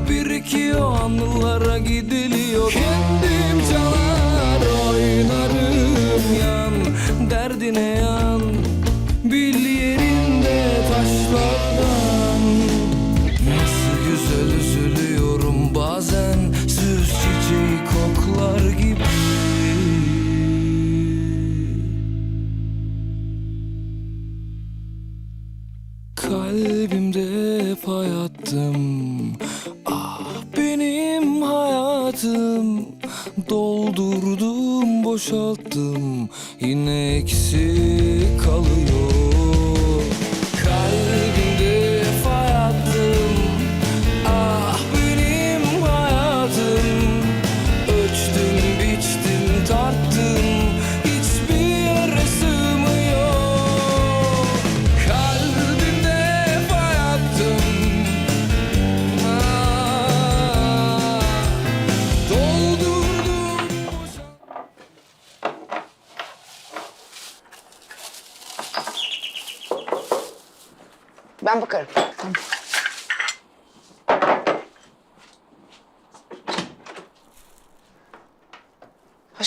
birikiyor anılara gidiliyor boşalttım. Yine eksik kalıyor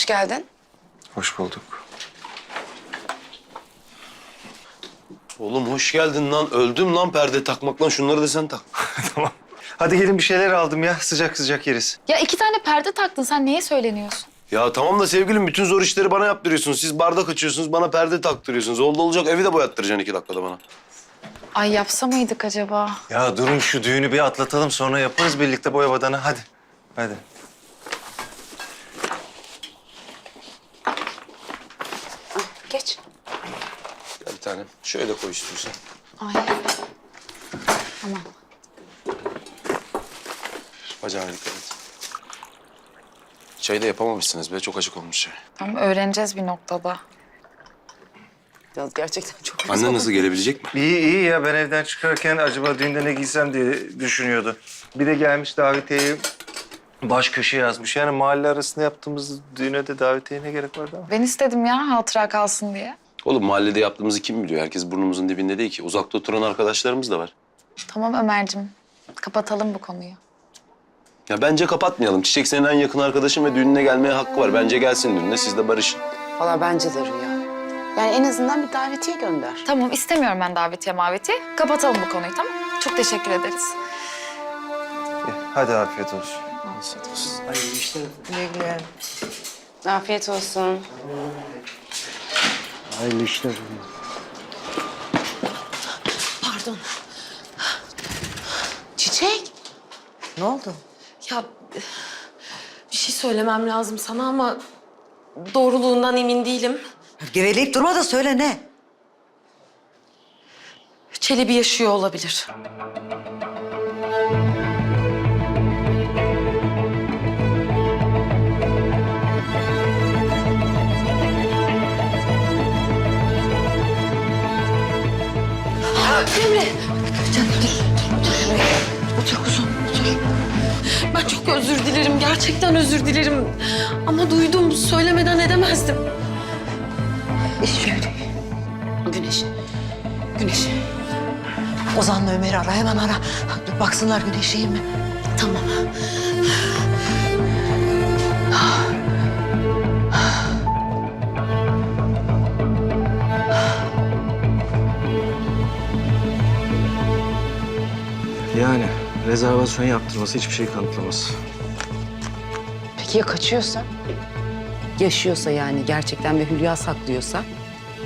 geldin. Hoş bulduk. Oğlum hoş geldin lan. Öldüm lan perde takmakla. Şunları da sen tak. tamam. Hadi gelin bir şeyler aldım ya. Sıcak sıcak yeriz. Ya iki tane perde taktın sen neye söyleniyorsun? Ya tamam da sevgilim bütün zor işleri bana yaptırıyorsunuz. Siz bardak açıyorsunuz, bana perde taktırıyorsunuz. Oldu olacak evi de boyattıracaksın iki dakikada bana. Ay yapsa mıydık acaba? Ya durun şu düğünü bir atlatalım sonra yaparız birlikte boya badana. Hadi. Hadi. Geç. Gel bir tane. Şöyle koy istiyorsan. Ay. Tamam. Bacağına dikkat et. Çayı da yapamamışsınız be. Çok acık olmuş çay. Tamam öğreneceğiz bir noktada. Yalnız gerçekten çok güzel. Annen nasıl gelebilecek mi? İyi iyi ya ben evden çıkarken acaba düğünde ne giysem diye düşünüyordu. Bir de gelmiş davetiyeyi baş köşe yazmış. Yani mahalle arasında yaptığımız düğüne de davetiye ne gerek vardı ama. Ben istedim ya hatıra kalsın diye. Oğlum mahallede yaptığımızı kim biliyor? Herkes burnumuzun dibinde değil ki. Uzakta oturan arkadaşlarımız da var. Tamam Ömer'cim. Kapatalım bu konuyu. Ya bence kapatmayalım. Çiçek senin en yakın arkadaşın ve düğününe gelmeye hakkı var. Bence gelsin düğününe. Siz de barışın. Valla bence de Rüya. Yani en azından bir davetiye gönder. Tamam istemiyorum ben davetiye mavetiye. Kapatalım bu konuyu tamam Çok teşekkür ederiz. Hadi afiyet olsun. Güle güle. Afiyet olsun. Hayırlı işler. Pardon. Çiçek. Ne oldu? Ya bir şey söylemem lazım sana ama doğruluğundan emin değilim. Geveleyip durma da söyle ne? Çelebi yaşıyor olabilir. Cemre. Canım dur. Otur şuraya. Otur kuzum. Otur. Ben çok özür dilerim. Gerçekten özür dilerim. Ama duydum. Söylemeden edemezdim. Şöyle. Güneş. Güneş. Ozan'la Ömer'i ara hemen ara. Baksınlar Güneş iyi mi? Tamam. Yani rezervasyon yaptırması hiçbir şey kanıtlamaz. Peki ya kaçıyorsa? Yaşıyorsa yani gerçekten ve Hülya saklıyorsa?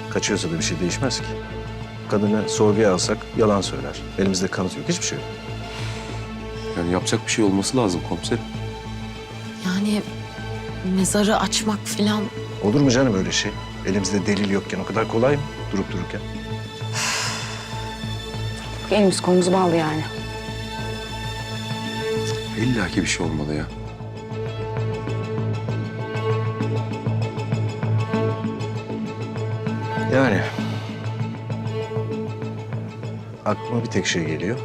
Kaçıyorsa da bir şey değişmez ki. Kadını sorguya alsak yalan söyler. Elimizde kanıt yok, hiçbir şey yok. Yani yapacak bir şey olması lazım komiserim. Yani mezarı açmak falan Olur mu canım öyle şey? Elimizde delil yokken o kadar kolay mı durup dururken? Elimiz kolumuz bağlı yani. İlla ki bir şey olmalı ya. Yani aklıma bir tek şey geliyor.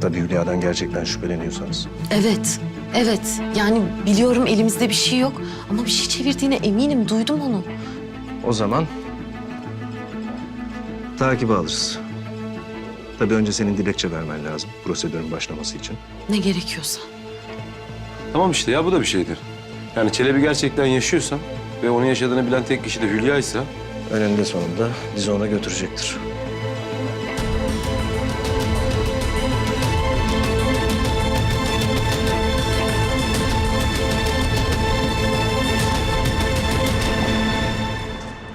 Tabii Hülya'dan gerçekten şüpheleniyorsanız. Evet, evet. Yani biliyorum elimizde bir şey yok ama bir şey çevirdiğine eminim. Duydum onu. O zaman takibi alırız. Tabii önce senin dilekçe vermen lazım prosedürün başlaması için. Ne gerekiyorsa. Tamam işte ya bu da bir şeydir. Yani Çelebi gerçekten yaşıyorsa ve onun yaşadığını bilen tek kişi de Hülya'ysa Önünde sonunda bizi ona götürecektir.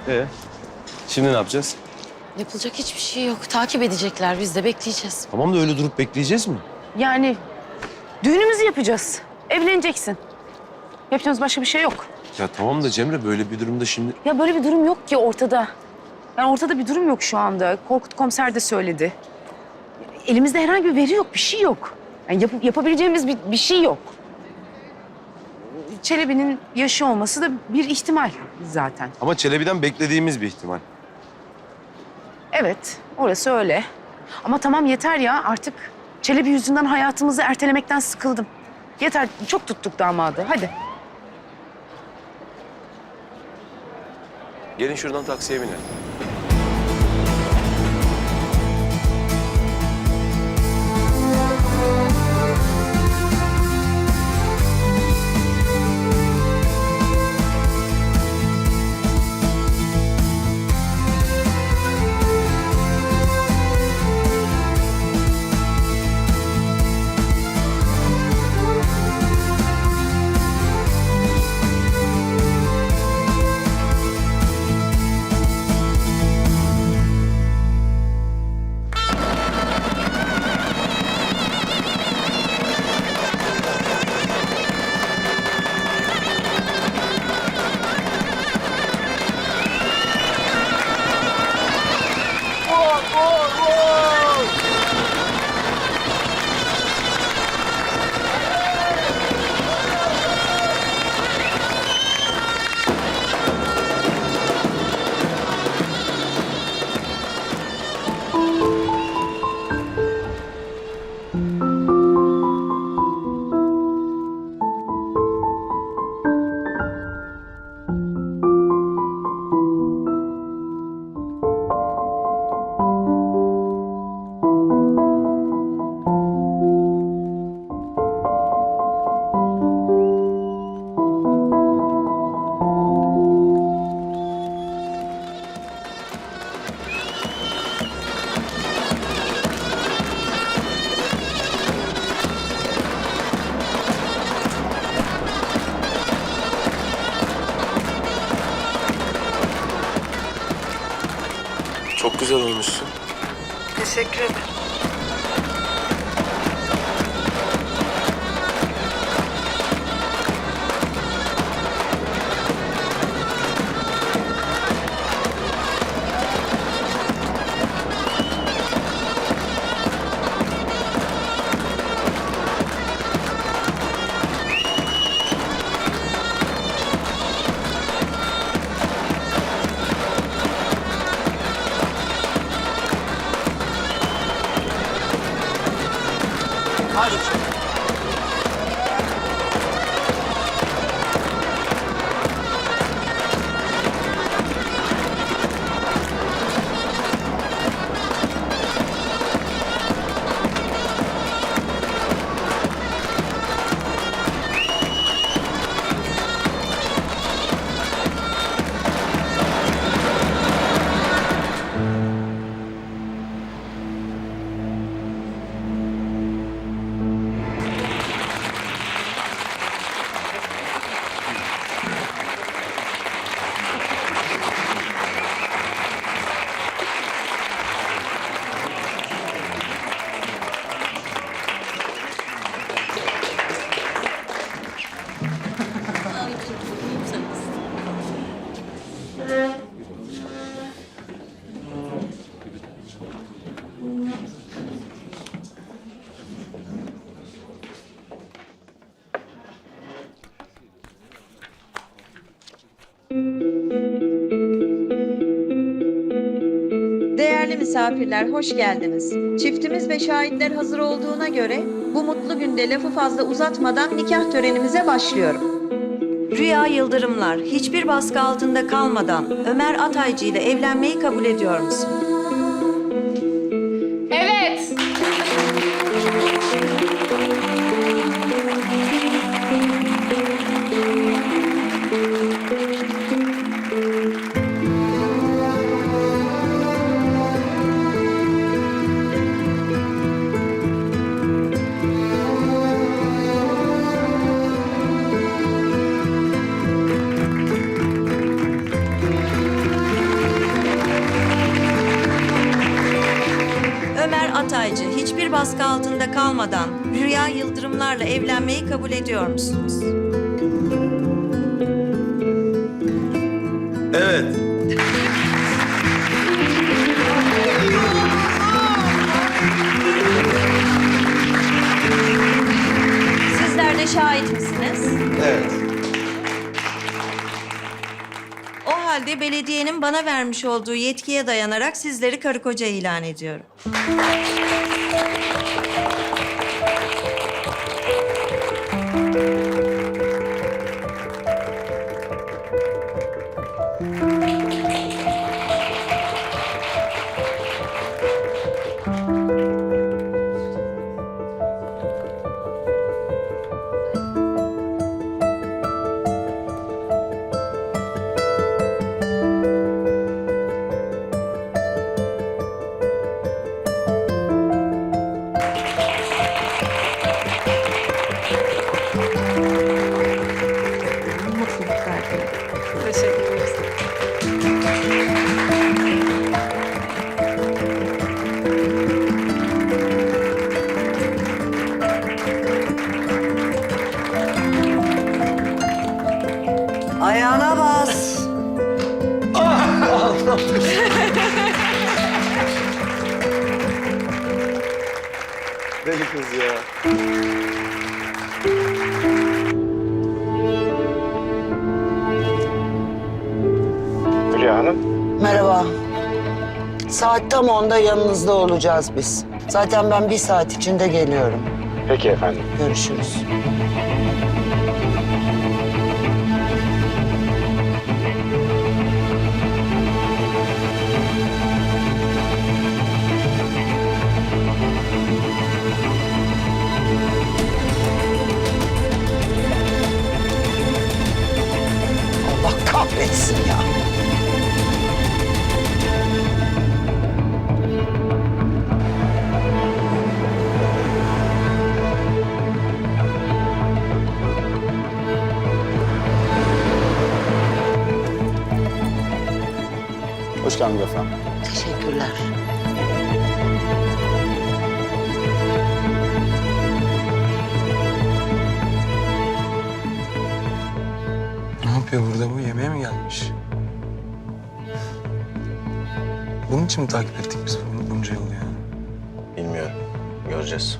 Ee, şimdi ne yapacağız? Yapılacak hiçbir şey yok. Takip edecekler. Biz de bekleyeceğiz. Tamam da öyle durup bekleyeceğiz mi? Yani düğünümüzü yapacağız. Evleneceksin. Yapacağımız başka bir şey yok. Ya tamam da Cemre böyle bir durumda şimdi... Ya böyle bir durum yok ki ortada. Yani ortada bir durum yok şu anda. Korkut komiser de söyledi. Elimizde herhangi bir veri yok, bir şey yok. Yani yapıp yapabileceğimiz bir, bir şey yok. Çelebi'nin yaşı olması da bir ihtimal zaten. Ama Çelebi'den beklediğimiz bir ihtimal. Evet, orası öyle. Ama tamam yeter ya artık Çelebi yüzünden hayatımızı ertelemekten sıkıldım. Yeter, çok tuttuk damadı. Hadi. Gelin şuradan taksiye binelim. Misafirler, hoş geldiniz. Çiftimiz ve şahitler hazır olduğuna göre bu mutlu günde lafı fazla uzatmadan nikah törenimize başlıyorum. Rüya Yıldırımlar, hiçbir baskı altında kalmadan Ömer Ataycı ile evlenmeyi kabul ediyor musun? Evlenmeyi kabul ediyor musunuz? Evet. Sizler de şahit misiniz? Evet. O halde belediyenin bana vermiş olduğu yetkiye dayanarak sizleri karı koca ilan ediyorum. Yanınızda olacağız biz. Zaten ben bir saat içinde geliyorum. Peki efendim. Görüşürüz. İçin mi takip ettik biz bunu bunca yıl ya? Bilmiyorum. Göreceğiz.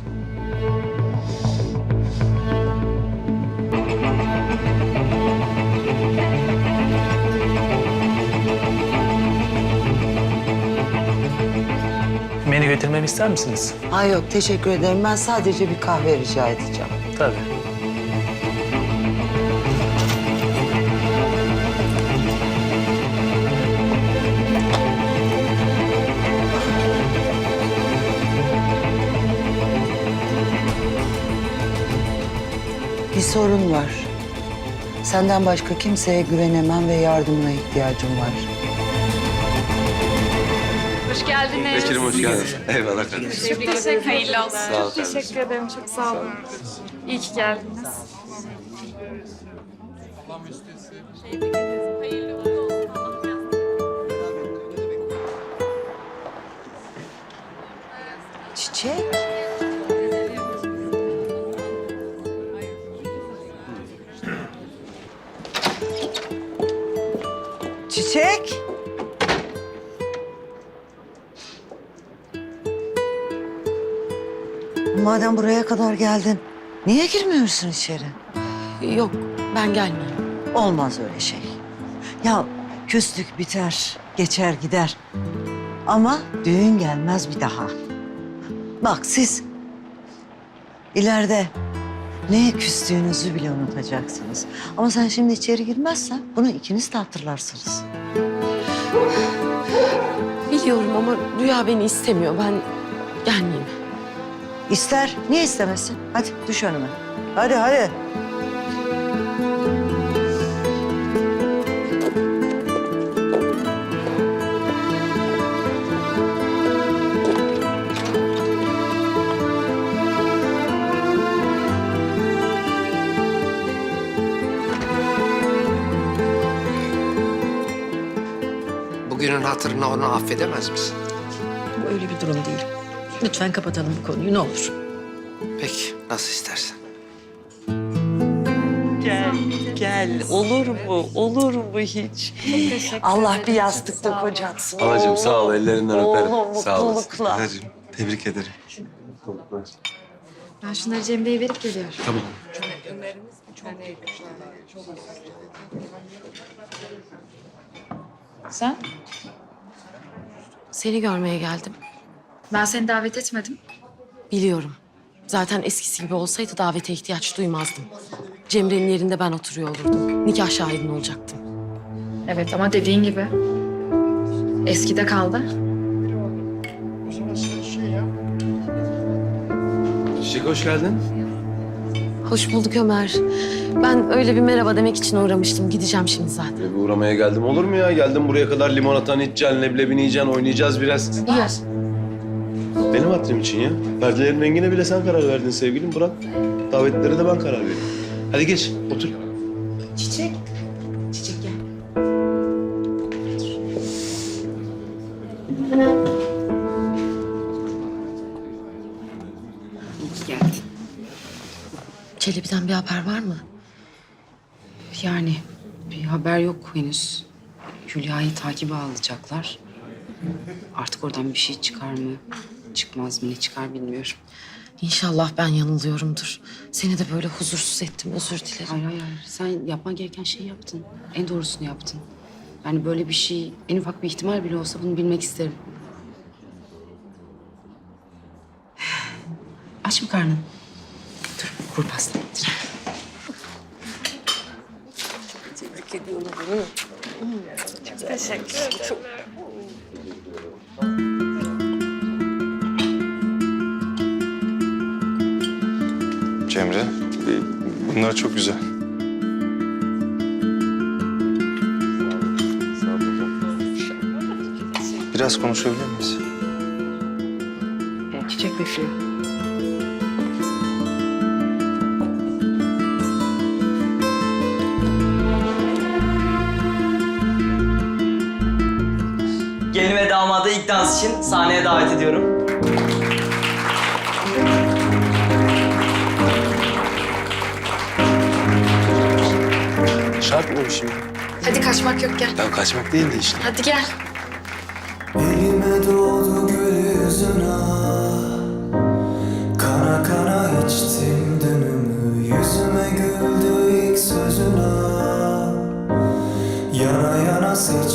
Menü getirmemi ister misiniz? Ha yok teşekkür ederim. Ben sadece bir kahve rica edeceğim. Tabii. Sorun var. Senden başka kimseye güvenemem ve yardımına ihtiyacım var. Hoş geldiniz. Bekir'im hoş geldin. Eyvallah kardeşim. Çok teşekkür Hayırlı olsun. Sağ ol Çok teşekkür ederim. Çok sağ olun. İyi ki geldiniz. Çiçek. Madem buraya kadar geldin, niye girmiyorsun içeri? Yok ben gelmeyeyim. Olmaz öyle şey. Ya küslük biter, geçer gider. Ama düğün gelmez bir daha. Bak siz ileride neye küstüğünüzü bile unutacaksınız. Ama sen şimdi içeri girmezsen bunu ikiniz de hatırlarsınız. Biliyorum ama Rüya beni istemiyor. Ben gelmeyeyim. İster, niye istemesin? Hadi düş önüme. Hadi hadi. Bugünün hatırına onu affedemez misin? Bu öyle bir durum değil. Lütfen kapatalım bu konuyu ne olur. Peki, nasıl istersen. Gel, gel. Olur mu? Olur mu hiç? Allah bir yastıkta kocatsın. Anacığım sağ ol, ellerinden öperim. Oğlum Sağ olasın. mutlulukla. Tebrik ederim. Ben şunları Cemre'ye verip geliyorum. Tamam. Sen? Seni görmeye geldim. Ben seni davet etmedim. Biliyorum. Zaten eskisi gibi olsaydı davete ihtiyaç duymazdım. Cemre'nin yerinde ben oturuyor olurdum. Nikah şahidin olacaktım. Evet ama dediğin gibi. Eskide kaldı. Çiçek hoş geldin. Hoş bulduk Ömer. Ben öyle bir merhaba demek için uğramıştım. Gideceğim şimdi zaten. Bir uğramaya geldim olur mu ya? Geldim buraya kadar limonatan içeceksin, leblebini yiyeceksin, oynayacağız biraz. İyi. Benim hatırım için ya. Perdelerin rengine bile sen karar verdin sevgilim. Bırak. Davetlere de ben karar veriyorum. Hadi geç, otur. Çiçek. Çiçek gel. İyi ki geldin. Çelebi'den bir haber var mı? Yani bir haber yok henüz. Hülya'yı takibe alacaklar. Artık oradan bir şey çıkar mı? Çıkmaz mı? Ne çıkar bilmiyorum. İnşallah ben yanılıyorumdur. Seni de böyle huzursuz ettim. Özür dilerim. Hayır hayır. Sen yapman gereken şeyi yaptın. En doğrusunu yaptın. Yani böyle bir şey, en ufak bir ihtimal bile olsa bunu bilmek isterim. Aç mı karnın? Dur, kur pastayı. Tebrik ediyorum. Çok teşekkür ederim. Cemre, e, bunlar çok güzel. Biraz konuşabilir miyiz? Çiçek ve ilk dans için sahneye davet ediyorum. Şart mı bu şimdi? Hadi kaçmak yok gel. Ya kaçmak değildi işte. Hadi gel. Elime doğdu gül yüzüne Kana kana içtim dünümü Yüzüme güldü ilk sözüne Yana yana seçtim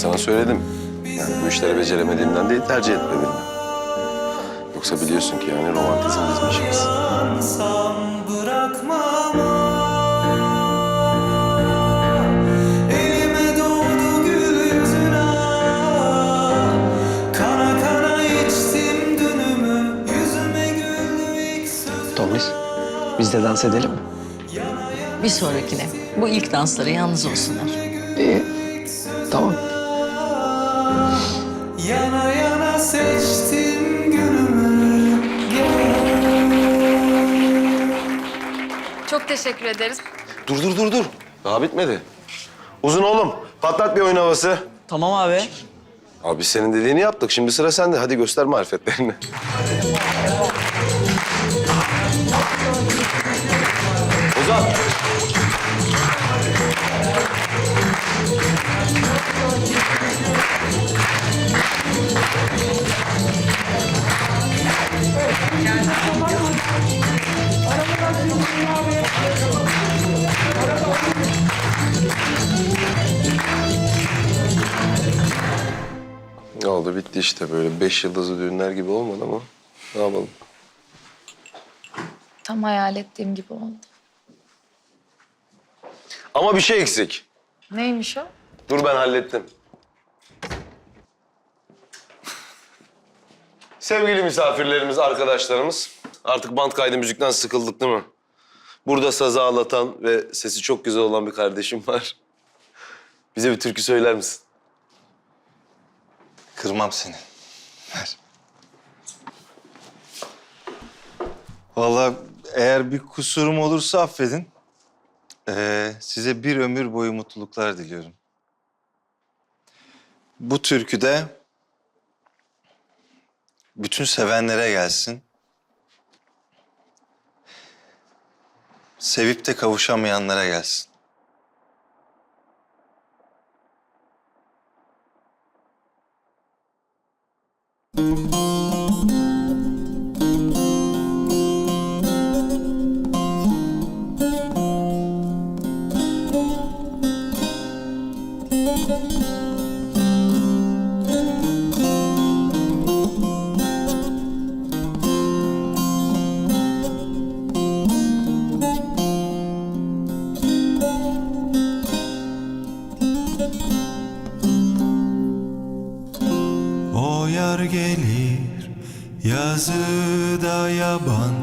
sana söyledim. Yani bu işleri beceremediğimden değil, tercih etmediğimden. Yoksa biliyorsun ki yani romantizm bizim işimiz. Tomris, biz de dans edelim mi? Bir sonrakine. Bu ilk dansları yalnız olsunlar. Teşekkür ederiz. Dur dur dur dur. Daha bitmedi. Uzun oğlum. Patlat bir oyun havası. Tamam abi. Abi senin dediğini yaptık. Şimdi sıra sende. Hadi göster marifetlerini. Bitti işte böyle beş yıldızlı düğünler gibi olmadı ama ne yapalım? Tam hayal ettiğim gibi oldu. Ama bir şey eksik. Neymiş o? Dur ben hallettim. Sevgili misafirlerimiz, arkadaşlarımız. Artık band kaydı müzikten sıkıldık değil mi? Burada sazı ağlatan ve sesi çok güzel olan bir kardeşim var. Bize bir türkü söyler misin? Kırmam seni. Ver. Vallahi eğer bir kusurum olursa affedin. Ee, size bir ömür boyu mutluluklar diliyorum. Bu türkü de bütün sevenlere gelsin. Sevip de kavuşamayanlara gelsin. O gelir yazıda yaban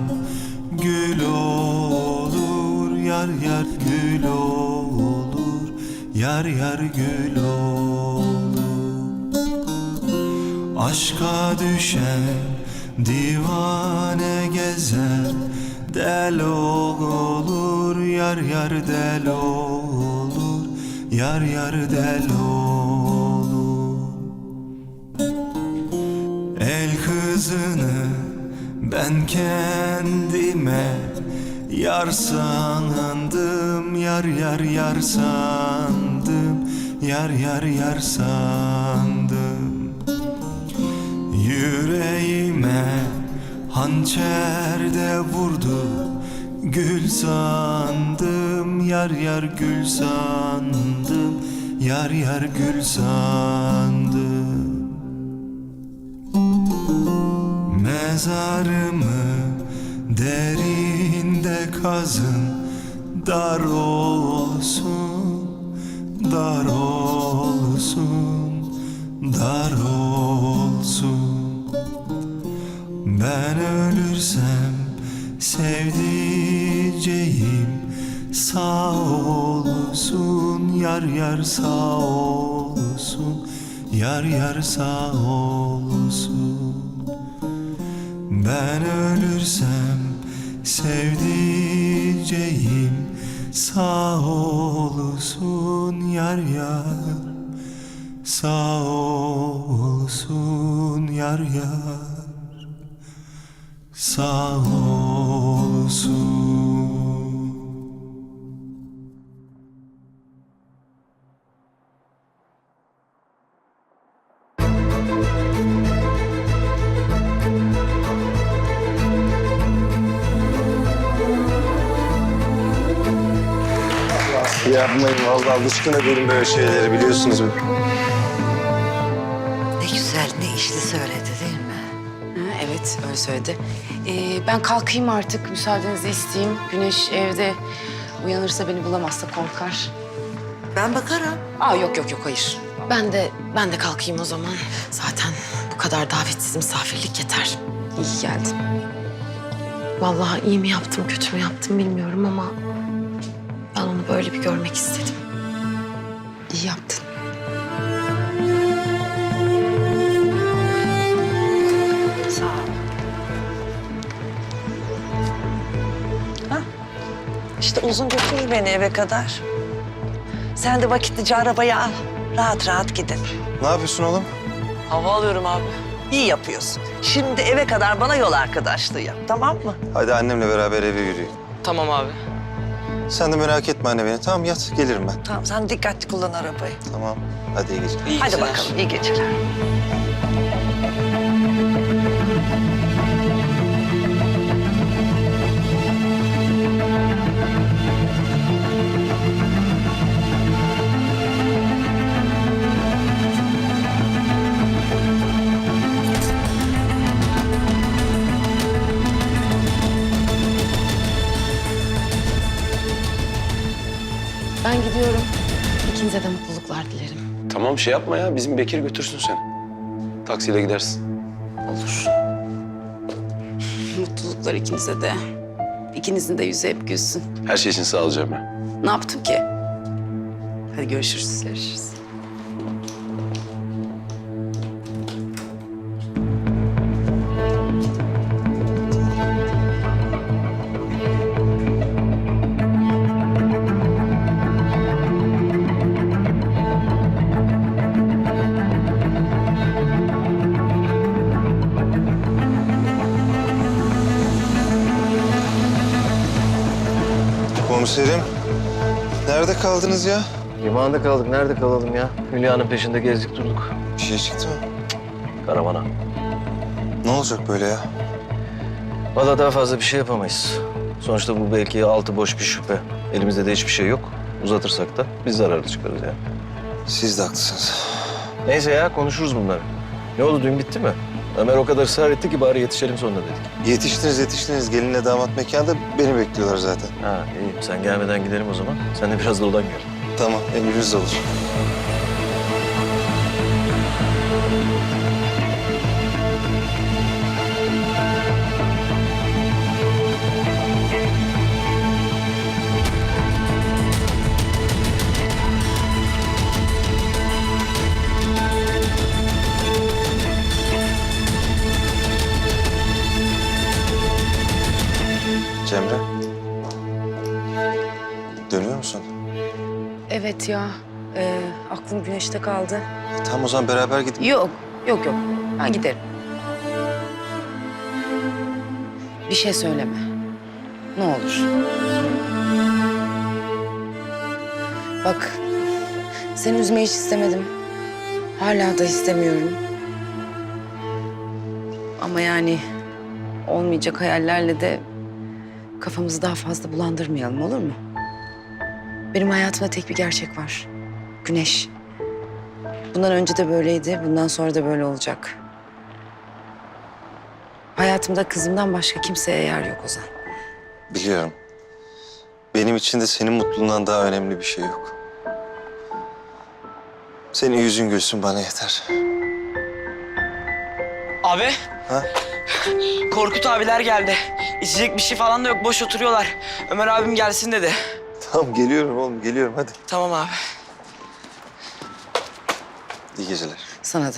Gül olur yar yar gül olur Yar yar gül olur. Aşka düşen divane gezer Del olur yar yar del olur Yar yar del olur kızını ben kendime Yar sandım, yar yar yar sandım Yar yar yar sandım. Yüreğime hançer de vurdu Gül sandım, yar yar gül sandım Yar yar gül sandım Mezarımı derinde kazın Dar olsun, dar olsun, dar olsun. Ben ölürsem sevdiceğim Sağ olsun, yar yar sağ olsun Yar yar sağ olsun ben ölürsem sevdiceğim sağ olsun yar yar. Sağ olsun yar yar. Sağ olsun Yapmayın vallahi alışkın değilim böyle şeyleri biliyorsunuz. Ne güzel, ne işli söyledi değil mi? Ha, evet öyle söyledi. Ee, ben kalkayım artık müsaadenizi isteyeyim. Güneş evde uyanırsa beni bulamazsa korkar. Ben bakarım. Aa yok yok yok hayır. Ben de ben de kalkayım o zaman. Zaten bu kadar davetsiz misafirlik yeter. İyi geldin. Vallahi iyi mi yaptım, kötü mü yaptım bilmiyorum ama böyle bir görmek istedim. İyi yaptın. Sağ ol. Hah. İşte uzun götürür beni eve kadar. Sen de vakitlice arabayı al. Rahat rahat gidin. Ne yapıyorsun oğlum? Hava alıyorum abi. İyi yapıyorsun. Şimdi eve kadar bana yol arkadaşlığı yap, tamam mı? Hadi annemle beraber eve yürüyün. Tamam abi. Sen de merak etme anne beni. Tamam yat gelirim ben. Tamam, sen dikkatli kullan arabayı. Tamam. Hadi iyi geceler. İyi Hadi bakalım, iyi geceler. Ben gidiyorum. İkinize de mutluluklar dilerim. Tamam şey yapma ya. Bizim Bekir götürsün seni. Taksiyle gidersin. Olur. Mutluluklar ikinize de. ikinizin de yüzü hep gülsün. Her şey için sağ ol Cemre. Ne yaptım ki? Hadi görüşürüz. Görüşürüz. Kaldınız ya? Limanda kaldık. Nerede kalalım ya? Hülya'nın peşinde gezdik durduk. Bir şey çıktı mı? Karavana. Ne olacak böyle ya? Valla daha fazla bir şey yapamayız. Sonuçta bu belki altı boş bir şüphe. Elimizde de hiçbir şey yok. Uzatırsak da biz zararlı çıkarız yani. Siz de haklısınız. Neyse ya konuşuruz bunları. Ne oldu dün bitti mi? Ömer o kadar ısrar etti ki bari yetişelim sonunda dedik. Yetiştiniz yetiştiniz. Gelinle damat mekanda beni bekliyorlar zaten. Ha iyi sen gelmeden gidelim o zaman. Sen de biraz dolan gel. Tamam, emriniz olur. Cemre. Dönüyor musun? Evet ya. Ee, aklım güneşte kaldı. Tam o zaman beraber gidip... Yok, yok yok. Ben giderim. Bir şey söyleme. Ne olur. Bak, seni üzmeyi hiç istemedim. Hala da istemiyorum. Ama yani olmayacak hayallerle de kafamızı daha fazla bulandırmayalım olur mu? Benim hayatımda tek bir gerçek var. Güneş. Bundan önce de böyleydi, bundan sonra da böyle olacak. Hayatımda kızımdan başka kimseye yer yok Ozan. Biliyorum. Benim için de senin mutluluğundan daha önemli bir şey yok. Senin yüzün gülsün bana yeter. Abi. Ha? Korkut abiler geldi. İçecek bir şey falan da yok. Boş oturuyorlar. Ömer abim gelsin dedi. Tamam geliyorum oğlum geliyorum hadi. Tamam abi. İyi geceler. Sana da.